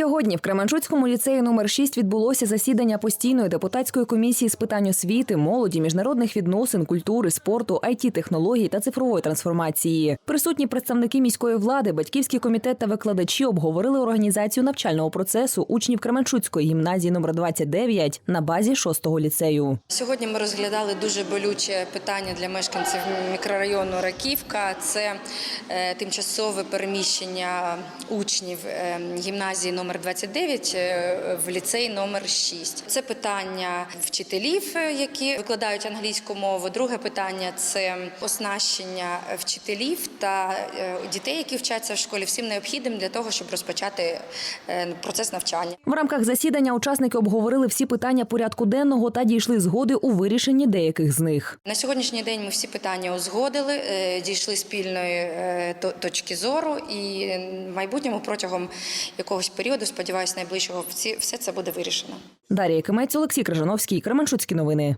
Сьогодні в Кременчуцькому ліцеї номер 6 відбулося засідання постійної депутатської комісії з питань освіти, молоді, міжнародних відносин, культури, спорту, it технологій та цифрової трансформації. Присутні представники міської влади, батьківський комітет та викладачі обговорили організацію навчального процесу учнів Кременчуцької гімназії номер 29 на базі 6-го ліцею. Сьогодні ми розглядали дуже болюче питання для мешканців мікрорайону Раківка. Це е, тимчасове переміщення учнів е, гімназії номер 29 е, в ліцей номер 6. Це питання вчителів, е, які викладають англійську мову. Друге питання це оснащення вчителів та е, дітей, які вчаться в школі, всім необхідним для того, щоб розпочати процес навчання. В рамках засідання учасники обговорили всі питання порядку денного та дійшли згоди у вирішенні деяких з них. На сьогоднішній день ми всі питання узгодили, дійшли спільної точки зору, і в майбутньому протягом якогось періоду, сподіваюся, найближчого всі- все це буде вирішено. Дарія Кимець, Олексій Крижановський, Кременчуцькі новини.